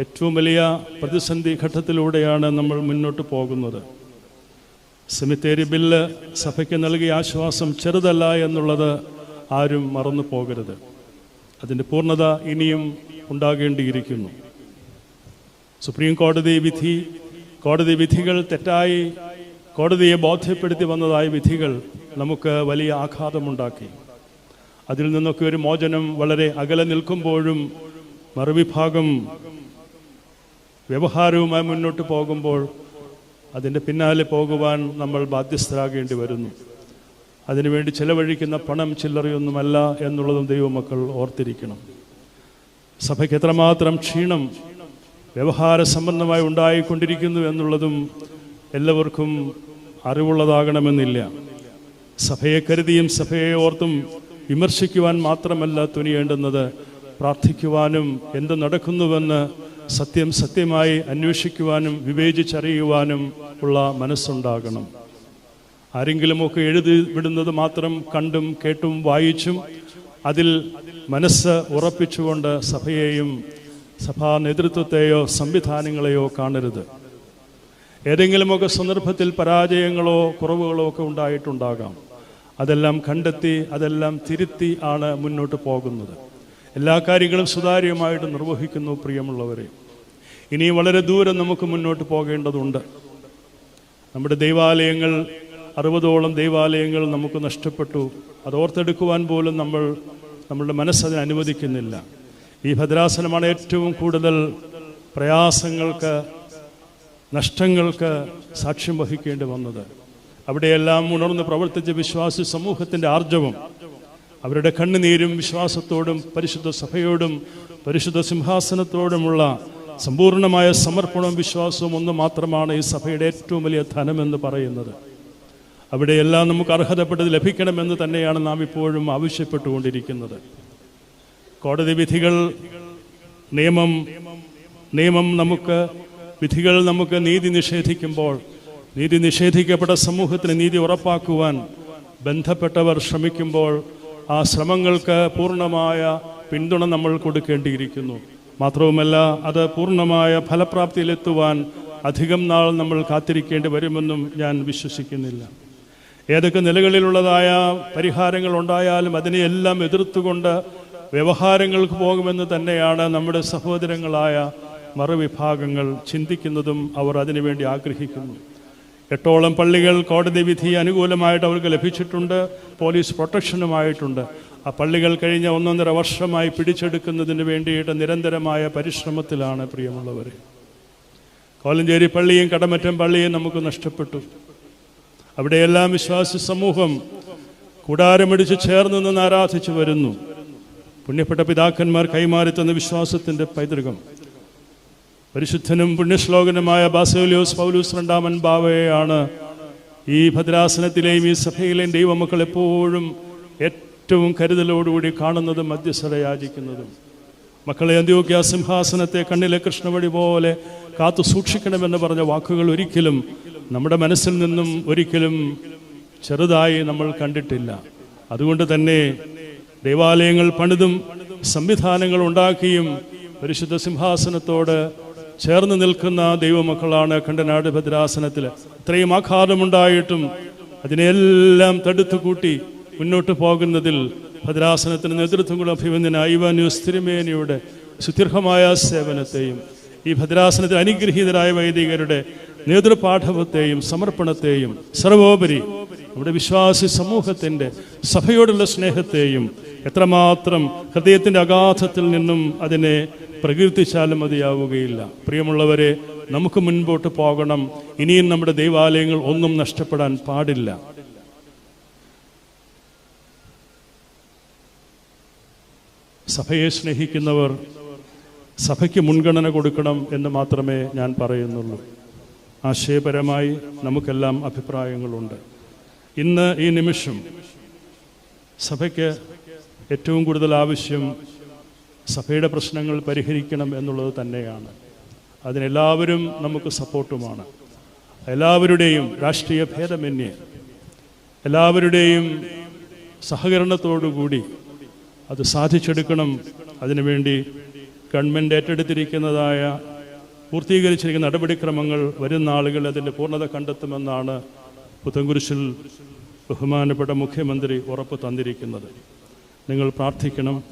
ഏറ്റവും വലിയ പ്രതിസന്ധി ഘട്ടത്തിലൂടെയാണ് നമ്മൾ മുന്നോട്ട് പോകുന്നത്. സെമിത്തേരി ബില്ല് സഭയ്ക്ക് നൽകിയ ആശ്വാസം ചെറുതല്ല എന്നുള്ളത് ആരും മറന്നു പോകരുത്. അതിന്റെ പൂർണത ഇനിയും ഉണ്ടാകേണ്ടിയിരിക്കുന്നു. സുപ്രീം കോടതി വിധി കോടതി വിധികൾ തെറ്റായി കോടതിയെ ബോധ്യപ്പെടുത്തി വന്നതായ വിധികൾ നമുക്ക് വലിയ ആഘാതമുണ്ടാക്കി. അതിൽ നിന്നൊക്കെ ഒരു മോചനം വളരെ അകലെ നിൽക്കുമ്പോഴും മറുവിഭാഗം വ്യവഹാരവുമായി മുന്നോട്ട് പോകുമ്പോൾ അതിന്റെ പിന്നാലെ പോകുവാൻ നമ്മൾ ബാധ്യസ്ഥരാകേണ്ടി വരുന്നു. അതിനുവേണ്ടി ചെലവഴിക്കുന്ന പണം ചില്ലറയൊന്നുമല്ല എന്നുള്ളതും ദൈവമക്കൾ ഓർത്തിരിക്കണം. സഭയ്ക്ക് എത്രമാത്രം ക്ഷീണം വ്യവഹാര സംബന്ധമായി ഉണ്ടായിക്കൊണ്ടിരിക്കുന്നു എന്നുള്ളതും എല്ലാവർക്കും അറിവുള്ളതാകണമെന്നില്ല. സഭയെ കരുതിയും സഭയെ ഓർത്തും വിമർശിക്കുവാൻ മാത്രമല്ല തുനിയേണ്ടുന്നത്. പ്രാർത്ഥിക്കുവാനും എന്ത് നടക്കുന്നുവെന്ന് സത്യം സത്യമായി അന്വേഷിക്കുവാനും വിവേചിച്ചറിയുവാനും ഉള്ള മനസ്സുണ്ടാകണം. ആരെങ്കിലുമൊക്കെ എഴുതി വിടുന്നത് മാത്രം കണ്ടും കേട്ടും വായിച്ചും അതിൽ മനസ്സ് ഉറപ്പിച്ചുകൊണ്ട് സഭയെയും സഭാ നേതൃത്വത്തെയോ സംവിധാനങ്ങളെയോ കാണരുത്. ഏതെങ്കിലുമൊക്കെ സന്ദർഭത്തിൽ പരാജയങ്ങളോ കുറവുകളോ ഒക്കെ ഉണ്ടായിട്ടുണ്ടാകാം. അതെല്ലാം കണ്ടെത്തി അതെല്ലാം തിരുത്തി ആണ് മുന്നോട്ട് പോകുന്നത്. എല്ലാ കാര്യങ്ങളും സുതാര്യമായിട്ട് നിർവഹിക്കുന്നു പ്രിയമുള്ളവരെ. ഇനി വളരെ ദൂരം നമുക്ക് മുന്നോട്ട് പോകേണ്ടതുണ്ട്. നമ്മുടെ ദൈവാലയങ്ങൾ അറുപതോളം ദൈവാലയങ്ങൾ നമുക്ക് നഷ്ടപ്പെട്ടു. അത് ഓർത്തെടുക്കുവാൻ പോലും നമ്മൾ നമ്മളുടെ മനസ്സതിന് അനുവദിക്കുന്നില്ല. ഈ ഭദ്രാസനമാണ് ഏറ്റവും കൂടുതൽ പ്രയാസങ്ങൾക്ക് നഷ്ടങ്ങൾക്ക് സാക്ഷ്യം വഹിക്കേണ്ടി വന്നത്. അവിടെയെല്ലാം ഉണർന്ന് പ്രവർത്തിച്ച വിശ്വാസി സമൂഹത്തിന്റെ ആർജവം അവരുടെ കണ്ണുനീരും വിശ്വാസത്തോടും പരിശുദ്ധ സഭയോടും പരിശുദ്ധ സിംഹാസനത്തോടുമുള്ള സമ്പൂർണമായ സമർപ്പണവും വിശ്വാസവും ഒന്ന് മാത്രമാണ് ഈ സഭയുടെ ഏറ്റവും വലിയ ധനമെന്ന് പറയുന്നത്. അവിടെയെല്ലാം നമുക്ക് അർഹതപ്പെട്ടത് ലഭിക്കണമെന്ന് തന്നെയാണ് നാം ഇപ്പോഴും ആവശ്യപ്പെട്ടുകൊണ്ടിരിക്കുന്നത്. കോടതി വിധികൾ നിയമം നിയമം നമുക്ക് വിധികൾ നമുക്ക് നീതി നിഷേധിക്കുമ്പോൾ നീതി നിഷേധിക്കപ്പെട്ട സമൂഹത്തിന് നീതി ഉറപ്പാക്കുവാൻ ബന്ധപ്പെട്ടവർ ശ്രമിക്കുമ്പോൾ ആ ശ്രമങ്ങൾക്ക് പൂർണമായ പിന്തുണ നമ്മൾ കൊടുക്കേണ്ടിയിരിക്കുന്നു. മാത്രവുമല്ല അത് പൂർണമായ ഫലപ്രാപ്തിയിലെത്തുവാൻ അധികം നാൾ നമ്മൾ കാത്തിരിക്കേണ്ടി വരുമെന്നും ഞാൻ വിശ്വസിക്കുന്നില്ല. ഏതൊക്കെ നിലകളിലുള്ളതായ പരിഹാരങ്ങൾ ഉണ്ടായാലും അതിനെയെല്ലാം എതിർത്തുകൊണ്ട് വ്യവഹാരങ്ങൾക്ക് പോകുമെന്ന് തന്നെയാണ് നമ്മുടെ സഹോദരങ്ങളായ മറുവിഭാഗങ്ങൾ ചിന്തിക്കുന്നതും അവർ അതിനുവേണ്ടി ആഗ്രഹിക്കുന്നു. എട്ടോളം പള്ളികൾ കോടതി വിധി അനുകൂലമായിട്ട് അവർക്ക് ലഭിച്ചിട്ടുണ്ട് പോലീസ് പ്രൊട്ടക്ഷനുമായിട്ടുണ്ട്. ആ പള്ളികൾ കഴിഞ്ഞ ഒന്നൊന്നര വർഷമായി പിടിച്ചെടുക്കുന്നതിന് വേണ്ടിയിട്ട് നിരന്തരമായ പരിശ്രമത്തിലാണ് പ്രിയമുള്ളവർ കോലഞ്ചേരി പള്ളിയും കടമറ്റം പള്ളിയും നമുക്ക് നഷ്ടപ്പെട്ടു. അവിടെയെല്ലാം വിശ്വാസി സമൂഹം കൂടാരമിടിച്ച് ചേർന്ന് നിന്ന് ആരാധിച്ചു വരുന്നു. പുണ്യപ്പെട്ട പിതാക്കന്മാർ കൈമാറി തന്ന വിശ്വാസത്തിന്റെ പൈതൃകം. പരിശുദ്ധനും പുണ്യശ്ലോകനുമായ ബാസോലിയോസ് പൗലൂസ് രണ്ടാമൻ ബാവയാണ് ഈ ഭദ്രാസനത്തിലെയും ഈ സഭയിലെയും ദൈവമക്കൾ എപ്പോഴും ഏറ്റവും കരുതലോടുകൂടി കാണുന്നതും മധ്യസ്ഥത യാചിക്കുന്നതും മക്കളെ അന്ത്യോഗ്യ സിംഹാസനത്തെ കണ്ണിലെ കൃഷ്ണവഴി പോലെ കാത്തു സൂക്ഷിക്കണമെന്ന് പറഞ്ഞ വാക്കുകൾ ഒരിക്കലും നമ്മുടെ മനസ്സിൽ നിന്നും ഒരിക്കലും ചെറുതായി നമ്മൾ കണ്ടിട്ടില്ല. അതുകൊണ്ട് തന്നെ ദേവാലയങ്ങൾ പണിതും സംവിധാനങ്ങൾ ഉണ്ടാക്കിയും പരിശുദ്ധ സിംഹാസനത്തോട് ചേർന്ന് നിൽക്കുന്ന ദൈവമക്കളാണ് കണ്ടനാട് ഭദ്രാസനത്തിൽ ഇത്രയും ആഘാതമുണ്ടായിട്ടും അതിനെല്ലാം തടുത്തു കൂട്ടി മുന്നോട്ട് പോകുന്നതിൽ ഭദ്രാസനത്തിന് നേതൃത്വം കൂടെ അഭിവന്ദന ഐവാന്യൂസ് തിരുമേനിയുടെ സുദീർഘമായ സേവനത്തെയും ഈ ഭദ്രാസനത്തിൽ അനുഗ്രഹീതരായ വൈദികരുടെ നേതൃപാഠവത്തെയും സമർപ്പണത്തെയും സർവോപരി നമ്മുടെ വിശ്വാസി സമൂഹത്തിന്റെ സഭയോടുള്ള സ്നേഹത്തെയും എത്രമാത്രം ഹൃദയത്തിന്റെ അഗാധത്തിൽ നിന്നും അതിനെ പ്രകീർത്തിച്ചാലും മതിയാവുകയില്ല. പ്രിയമുള്ളവരെ നമുക്ക് മുൻപോട്ട് പോകണം. ഇനിയും നമ്മുടെ ദൈവാലയങ്ങൾ ഒന്നും നഷ്ടപ്പെടാൻ പാടില്ല. സഭയെ സ്നേഹിക്കുന്നവർ സഭയ്ക്ക് മുൻഗണന കൊടുക്കണം എന്ന് മാത്രമേ ഞാൻ പറയുന്നുള്ളൂ. ആശയപരമായി നമുക്കെല്ലാം അഭിപ്രായങ്ങളുണ്ട്. ഇന്ന് ഈ നിമിഷം സഭയ്ക്ക് ഏറ്റവും കൂടുതൽ ആവശ്യം സഭയുടെ പ്രശ്നങ്ങൾ പരിഹരിക്കണം എന്നുള്ളത് തന്നെയാണ്. അതിനെല്ലാവരും നമുക്ക് സപ്പോർട്ടുമാണ്. എല്ലാവരുടെയും രാഷ്ട്രീയ ഭേദമന്യേ എല്ലാവരുടെയും സഹകരണത്തോടുകൂടി അത് സാധിച്ചെടുക്കണം. അതിനുവേണ്ടി ഗവൺമെന്റ് ഏറ്റെടുത്തിരിക്കുന്നതായ പൂർത്തീകരിച്ചിരിക്കുന്ന നടപടിക്രമങ്ങൾ വരുന്ന ആളുകൾ അതിന്റെ പൂർണത കണ്ടെത്തുമെന്നാണ് പുത്തൻകുരിശിൽ ബഹുമാനപ്പെട്ട മുഖ്യമന്ത്രി ഉറപ്പ് തന്നിരിക്കുന്നത്. നിങ്ങൾ പ്രാർത്ഥിക്കണം.